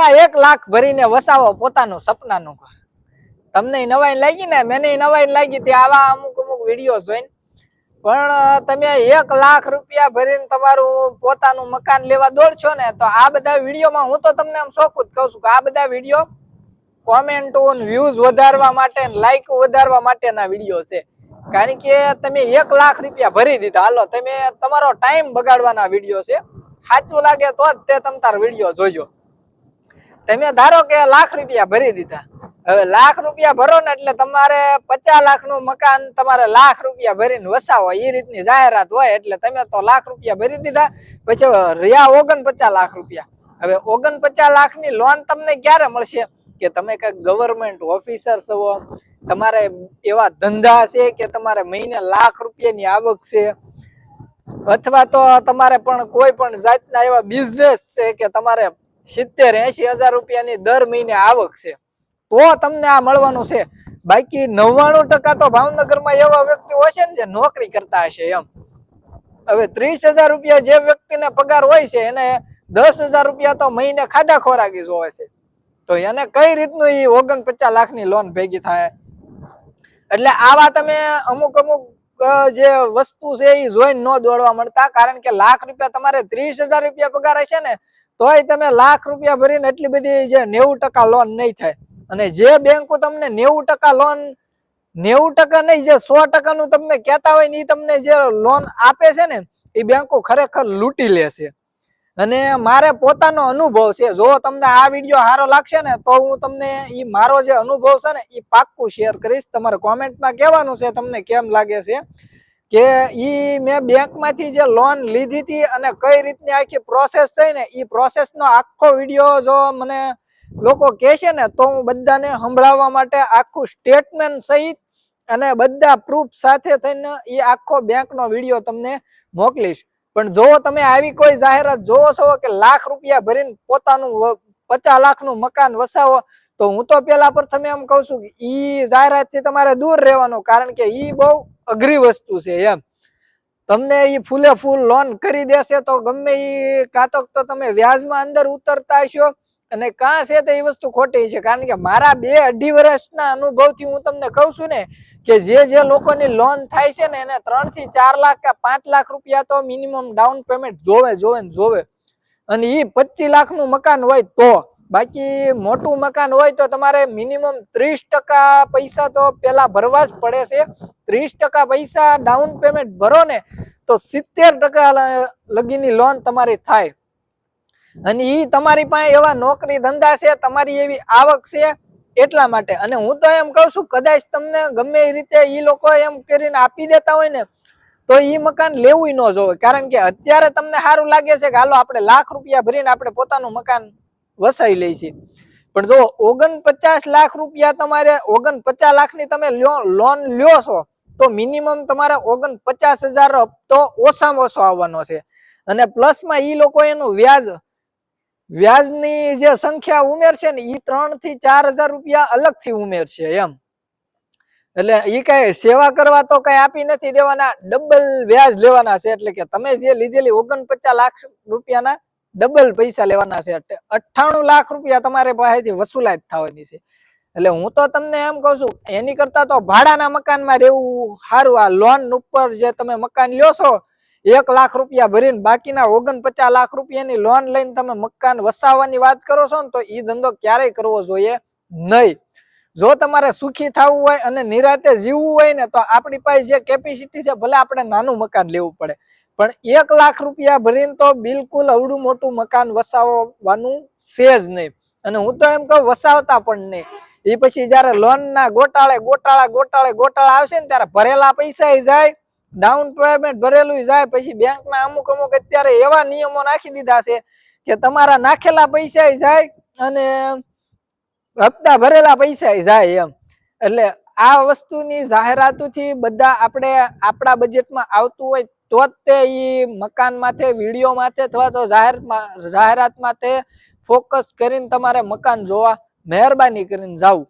રૂપિયા એક લાખ ભરીને વસાવો પોતાનું સપનાનું. ઘર તમને નવાઈ લાગી ને? મને નવાઈ લાગી તે આવા અમુક અમુક વીડિયો જોઈને. પણ તમે એક લાખ રૂપિયા ભરીને તમારું પોતાનું મકાન લેવા દોડશો ને, તો આ બધા વિડીયોમાં હું તો તમને આમ શોખ જ કહું છું કે આ બધા વીડિયો કોમેન્ટો વ્યૂઝ વધારવા માટે લાઈક વધારવા માટેના વીડિયો છે. કારણ કે તમે એક લાખ રૂપિયા ભરી દીધા. હાલો, તમે તમારો ટાઈમ બગાડવાના વીડિયો છે. સાચું લાગે તો જ તે તમ તાર વીડિયો જોજો. તમે ધારો કે લાખ રૂપિયા ભરી દીધા. હવે લાખ રૂપિયા ભરો ને એટલે તમારે પચાસ લાખનું મકાન તમારે લાખ રૂપિયા ભરીને વસાવો. એ રીતની જાહેરાત હોય એટલે તમે તો લાખ રૂપિયા ભરી દીધા, પછી રહ્યા ઓગણપચાસ લાખ રૂપિયા. હવે ઓગણપચાસ લાખની લોન તમને ક્યારે મળશે? કે તમે કંઈક ગવર્મેન્ટ ઓફિસર છો તમારે એવા ધંધા છે કે તમારે મહિને લાખ રૂપિયાની આવક છે? અથવા તો તમારે પણ કોઈ પણ જાતના એવા બિઝનેસ છે કે તમારે સિત્તેર એસી હજાર રૂપિયાની દર મહિને આવક છે. તો તમને આ મળવાનું છે. બાકી નવ્વાણું ટકા તો ભાવનગરમાં એવા વ્યક્તિ હોય છે ને જે નોકરી કરતા હશે એમ. હવે ત્રીસ હજાર રૂપિયા જે વ્યક્તિને પગાર હોય છે, એને દસ હજાર રૂપિયા તો મહિને ખાધા ખોરાકી જોવે છે. તો એને કઈ રીતનું એ ઓગણપચાસ લાખની લોન ભેગી થાય? એટલે આવા તમે અમુક અમુક જે વસ્તુ છે એ જોઈને ન દોડવા મળતા. કારણ કે લાખ રૂપિયા તમારે ત્રીસ હજાર રૂપિયા પગાર હશે ને તોય તમે લાખ રૂપિયા ભરીને એટલી બધી જે નેવું ટકા લોન નહીં થાય. અને જે બેંકો તમને નેવું ટકા લોન નેવું ટકા નહીં, જે સો ટકાનું તમને કહેતા હોય ને એ તમને જે લોન આપે છે ને એ બેંકો ખરેખર લૂંટી લેશે અને મારે પોતાનો અનુભવ છે. જો તમને આ વીડિયો સારો લાગશે ને, તો હું તમને એ મારો જે અનુભવ છે ને એ પાક્કું શેર કરીશ. તમારે કોમેન્ટમાં કહેવાનું છે તમને કેમ લાગે છે. કે ઈ મેં બેંકમાંથી જે લોન લીધી હતી અને કઈ રીતની આખી પ્રોસેસ થઈ ને એ પ્રોસેસનો આખો વીડિયો જો મને લોકો કહેશે ને, તો હું બધાને સંભળાવવા માટે આખું સ્ટેટમેન્ટ સહિત અને બધા પ્રૂફ સાથે થઈને એ આખો બેંકનો વીડિયો તમને મોકલીશ. પણ જો તમે આવી કોઈ જાહેરાત જોવો છો કે લાખ રૂપિયા ભરીને પોતાનું પચાસ લાખનું મકાન વસાવો તો હું તો પેલા પ્રથમે એમ કહું છું કે ઈ જાહેરાતથી તમારે દૂર રહેવાનું, કારણ કે ઈ બહુ અઘરી વસ્તુ છે એમ. તમને ઈ ફૂલે ફૂલ લોન કરી દેશે તો ગમે ઈ કાતક તો તમે વ્યાજમાં અંદર ઉતરતા હશો અને કાં છે તો એ વસ્તુ ખોટી છે? કારણ કે મારા બે અઢી વર્ષના અનુભવથી હું તમને કહું છું ને કે જે જે લોકોની લોન થાય છે ને એને ત્રણથી ચાર લાખ કે પાંચ લાખ રૂપિયા તો મિનિમમ ડાઉન પેમેન્ટ જોવે જોવે ને જોવે. અને એ પચીસ લાખનું મકાન હોય તો બાકી મોટું મકાન હોય તો તમારે મિનિમમ ત્રીસ ટકા પૈસા તો પેલા ભરવા જ પડે છે. ત્રીસ ટકા પૈસા ડાઉન પેમેન્ટ ભરો ને તો સિત્તેર ટકા લગીની લોન તમારી થાય. અને એ તમારી પાસે એવા નોકરી ધંધા છે, તમારી એવી આવક છે એટલા માટે. અને હું તો એમ કહું છું, કદાચ તમને ગમે એ રીતે એ લોકો એમ કરીને આપી દેતા હોય ને, તો એ મકાન લેવું ન જોવે. કારણ કે અત્યારે તમને સારું લાગે છે કે હાલો, આપણે લાખ રૂપિયા ભરીને આપણે પોતાનું મકાન વસાવી લે છે. પણ જો ઓગણપચાસ લાખ રૂપિયા તમારે ઓગણપચાસ લાખની તમે લોન લ્યો છો, તો મિનિમમ તમારે ઓગણપચાસ હજાર હપ્તો ઓછામાં ઓછો આવવાનો છે. અને પ્લસમાં એ લોકો એનું વ્યાજ, વ્યાજની જે સંખ્યા ઉમેરશે ને એ ત્રણથી ચાર હજાર રૂપિયા અલગથી ઉમેરશે એમ. એટલે એ કઈ સેવા કરવા તો કઈ આપી નથી દેવાના, ડબલ વ્યાજ લેવાના છે. એટલે કે તમે જે લીધેલી ઓગણપચાસ લાખ રૂપિયાના ડબલ પૈસા લેવાના છે. અઠ્ઠાણું લાખ રૂપિયા તમારે પાસેથી વસૂલાત થવાની છે. એટલે હું તો તમને એમ કહું છું, એની કરતા તો ભાડાના મકાનમાં રહેવું સારું. આ લોન ઉપર જે તમે મકાન લ્યો છો, એક લાખ રૂપિયા ભરીને બાકીના ઓગણપચાસ લાખ રૂપિયાની લોન લઈને તમે મકાન વસાવવાની વાત કરો છો ને, તો એ ધંધો ક્યારેય કરવો જોઈએ નહીં. જો તમારે સુખી થવું હોય અને નિરાતે જીવવું હોય ને, તો આપણી પાસે જે કેપેસિટી છે, ભલે આપણે નાનું મકાન લેવું પડે. પણ એક લાખ રૂપિયા ભરીને તો બિલકુલ અવડું મોટું મકાન વસાવવાનું છે જ નહીં. અને હું તો એમ કહું, વસાવતા પણ નહીં. એ પછી જયારે લોન ના ગોટાળે ગોટાળા ગોટાળે ગોટાળા આવશે ને ત્યારે ભરેલા પૈસા જાય ડાઉન પેમેન્ટ ભરેલું જાય, પછી બેંક ના અમુક અમુક અત્યારે એવા નિયમો નાખી દીધા છે કે તમારા નાખેલા પૈસા જાય અને હપ્તા ભરેલા પૈસા જાય એમ. એટલે આ વસ્તુની જાહેરાતોથી બધા આપણે આપણા બજેટમાં આવતું હોય તો જ તે ઈ મકાન માથે, વીડિયો માથે અથવા તો જાહેર જાહેરાત માથે ફોકસ કરીને તમારે મકાન જોવા, મહેરબાની કરીને જાવું.